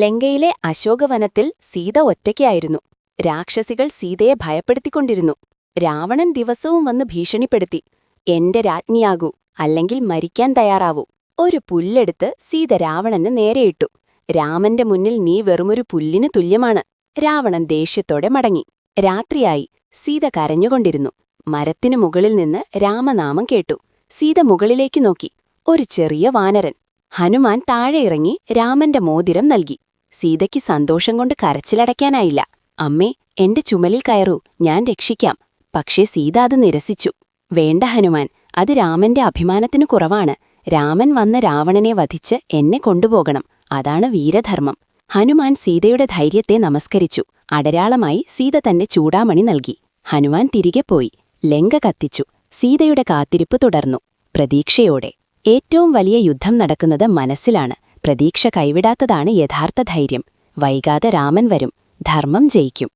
ലങ്കയിലെ അശോകവനത്തിൽ സീത ഒറ്റയ്ക്കായിരുന്നു. രാക്ഷസികൾ സീതയെ ഭയപ്പെടുത്തിക്കൊണ്ടിരുന്നു. രാവണൻ ദിവസവും വന്ന് ഭീഷണിപ്പെടുത്തി എന്റെ രാജ്ഞിയാകൂ അല്ലെങ്കിൽ മരിക്കാൻ തയ്യാറാവൂ. ഒരു പുല്ലെടുത്ത് സീത രാവണന് നേരെയിട്ടു. രാമന്റെ മുന്നിൽ നീ വെറുമൊരു പുല്ലിന് തുല്യമാണ്. രാവണൻ ദേഷ്യത്തോടെ മടങ്ങി. രാത്രിയായി സീത കരഞ്ഞുകൊണ്ടിരുന്നു. മരത്തിനു മുകളിൽ നിന്ന് രാമനാമം കേട്ടു. സീത മുകളിലേക്ക് നോക്കി. ഒരു ചെറിയ വാനരൻ. ഹനുമാൻ താഴെ ഇറങ്ങി രാമന്റെ മോതിരം നൽകി. സീതയ്ക്ക് സന്തോഷം കൊണ്ട് കരച്ചിലടയ്ക്കാനായില്ല. അമ്മേ എന്റെ ചുമലിൽ കയറൂ. ഞാൻ രക്ഷിക്കാം. പക്ഷേ സീത അത് നിരസിച്ചു. വേണ്ട ഹനുമാൻ അത് രാമന്റെ അഭിമാനത്തിനു കുറവാണ്. രാമൻ വന്ന രാവണനെ വധിച്ച് എന്നെ കൊണ്ടുപോകണം. അതാണ് വീരധർമ്മം. ഹനുമാൻ സീതയുടെ ധൈര്യത്തെ നമസ്കരിച്ചു. അടരാളമായി സീത തന്റെ ചൂടാമണി നൽകി. ഹനുമാൻ തിരികെ പോയി. ലങ്ക കത്തിച്ചു. സീതയുടെ കാത്തിരിപ്പ് തുടർന്നു. പ്രതീക്ഷയോടെ. ഏറ്റവും വലിയ യുദ്ധം നടക്കുന്നത് മനസ്സിലാണ്. പ്രതീക്ഷ കൈവിടാത്തതാണ് യഥാർത്ഥ ധൈര്യം വൈകാതെ രാമൻ വരും. ധർമ്മം ജയിക്കും.